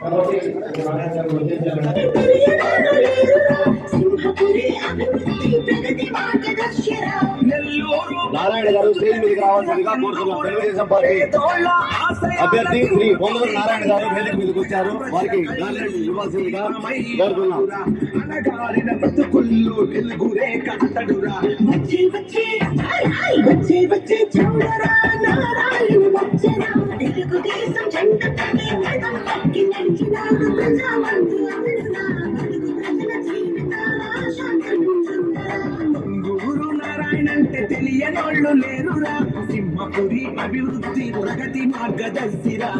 కాబట్టి నారాయణ గారు స్టేజ్ మీదకి రావాల్సిందిగా కోరుతున్నాం. తెలుగుదేశం పార్టీ అభ్యర్థి శ్రీ పొంగూరు నారాయణ గారు వేదిక మీదకి వచ్చారు. వారికి గాలిని ఇవ్వాల్సిందిగా కోరుతున్నాం. అనగారిన బతుకుల్లో వెలుగురే కాతడురా వచ్చే వచ్చే గురు నారాయణ అంటే తెలియనోళ్ళు లేరురా. సింహపురి అభివృద్ధి ప్రగతి మార్గదర్శిరా.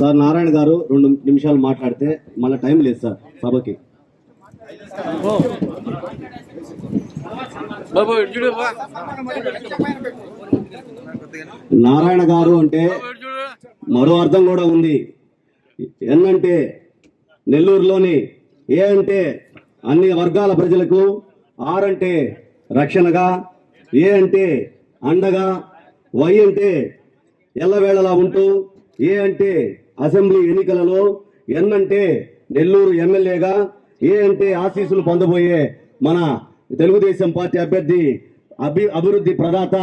సార్ నారాయణ గారు రెండు నిమిషాలు మాట్లాడితే మళ్ళీ టైం లేదు సార్ సభకి. నారాయణ గారు అంటే మరో అర్థం కూడా ఉంది. ఎన్నంటే నెల్లూరులోని ఏ అంటే అన్ని వర్గాల ప్రజలకు ఆర్ అంటే రక్షణగా ఏ అంటే అండగా వై అంటే ఎల్లవేళలా ఉంటూ ఏ అంటే అసెంబ్లీ ఎన్నికలలో ఎన్ అంటే నెల్లూరు ఎమ్మెల్యేగా ఏ అంటే ఆశీస్సులు పొందబోయే మన తెలుగుదేశం పార్టీ అభ్యర్థి అభి అభివృద్ధి ప్రదాత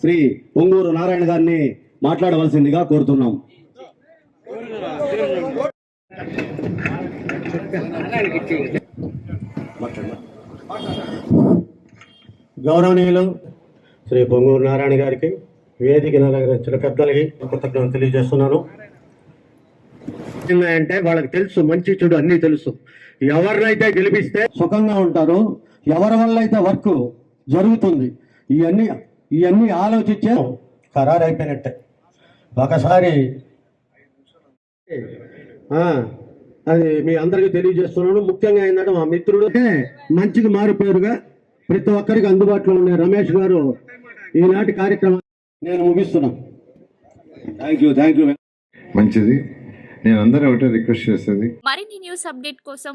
శ్రీ పొంగూరు నారాయణ గారిని మాట్లాడవలసిందిగా కోరుతున్నాం. గౌరవనీయులు శ్రీ పొంగూరు నారాయణ గారికి వేదిక నలగరించిన పెద్దలకి కృతజ్ఞతలు తెలియజేస్తున్నాను. అంటే వాళ్ళకి తెలుసు మంచి చెడు అన్ని తెలుసు. ఎవరినైతే గెలిపిస్తే సుఖంగా ఉంటారో. ఎవరి వల్ల అయితే వర్క్ జరుగుతుంది? ఇవన్నీ ఇవన్నీ ఆలోచించే ఖరారు అయిపోయినట్టే ఒకసారి ఆ, అది మీ అందరికీ తెలియజేస్తున్నాను. ముఖ్యంగా ఏంటంటే మా మిత్రుడు మంచికి మారిపోయారుగా. ప్రతి ఒక్కరికి అందుబాటులో ఉండే రమేష్ గారు ఈనాటి కార్యక్రమం నేను ముగిస్తున్నాను థ్యాంక్ యూ థ్యాంక్ యూ మంచిది. నేను అందరూ ఒకటే రిక్వెస్ట్ చేసేది. మరిన్ని న్యూస్ అప్డేట్ కోసం